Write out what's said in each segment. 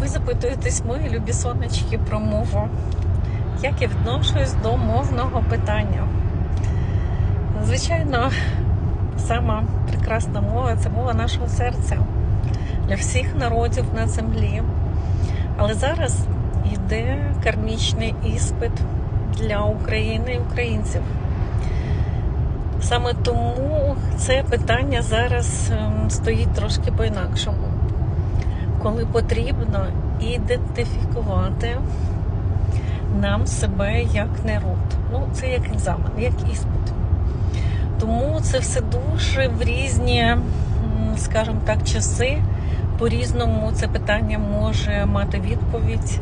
Ви запитуєтесь, мої любі сонечки, про мову. Як я відношусь до мовного питання? Звичайно, сама прекрасна мова це мова нашого серця для всіх народів на землі. Але зараз йде кармічний іспит для України і українців. Саме тому це питання зараз ем, стоїть трошки по-інакшому коли потрібно ідентифікувати нам себе як народ. Ну, це як екзамен, як іспит. Тому це все дуже в різні, скажімо так, часи. По-різному це питання може мати відповідь.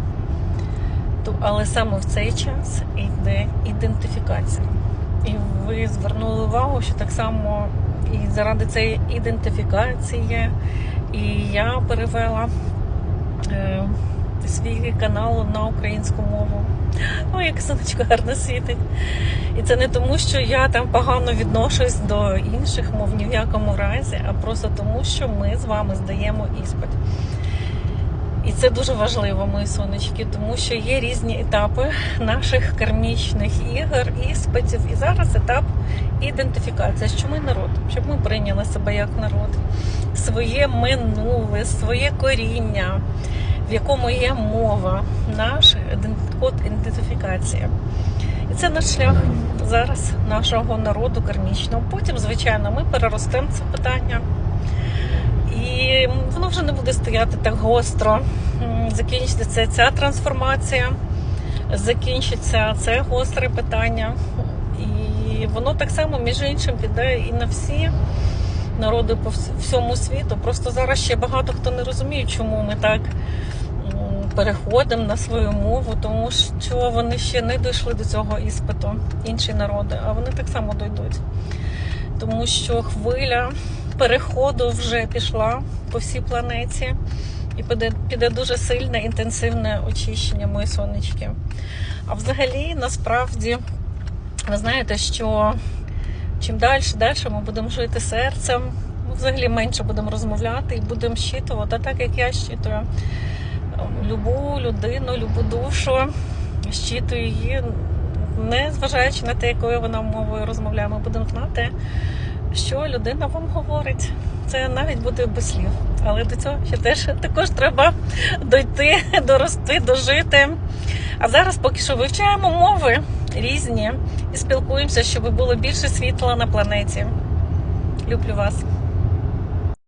Але саме в цей час йде ідентифікація. І ви звернули увагу, що так само і заради цієї ідентифікації і я перевела е, свій канал на українську мову. Ой, як сонечко гарно світить. І це не тому, що я там погано відношусь до інших мов ні в якому разі, а просто тому, що ми з вами здаємо іспит. І це дуже важливо, мої сонечки, тому що є різні етапи наших кармічних ігор, іспитів. І зараз етап ідентифікації, що ми народ, щоб ми прийняли себе як народ, своє минуле, своє коріння, в якому є мова, наш код ідентифікації. І це наш шлях зараз нашого народу кармічного. Потім, звичайно, ми переростемо це питання. І воно вже не буде стояти так гостро. Закінчиться ця трансформація, закінчиться це гостре питання. І воно так само, між іншим, піде і на всі народи по всьому світу. Просто зараз ще багато хто не розуміє, чому ми так переходимо на свою мову, тому що вони ще не дійшли до цього іспиту, інші народи, а вони так само дійдуть. Тому що хвиля переходу вже пішла по всій планеті. І піде, піде дуже сильне інтенсивне очищення мої сонечки. А взагалі, насправді, ви знаєте, що чим далі, далі ми будемо жити серцем, ми взагалі менше будемо розмовляти і будемо щитувати, так як я щитую ем, любу людину, любу душу, щитую її, не зважаючи на те, якою вона мовою розмовляє, ми будемо знати, що людина вам говорить. Це навіть буде без слів. Але до цього ще теж також треба дойти, дорости, дожити. А зараз поки що вивчаємо мови різні і спілкуємося, щоб було більше світла на планеті. Люблю вас.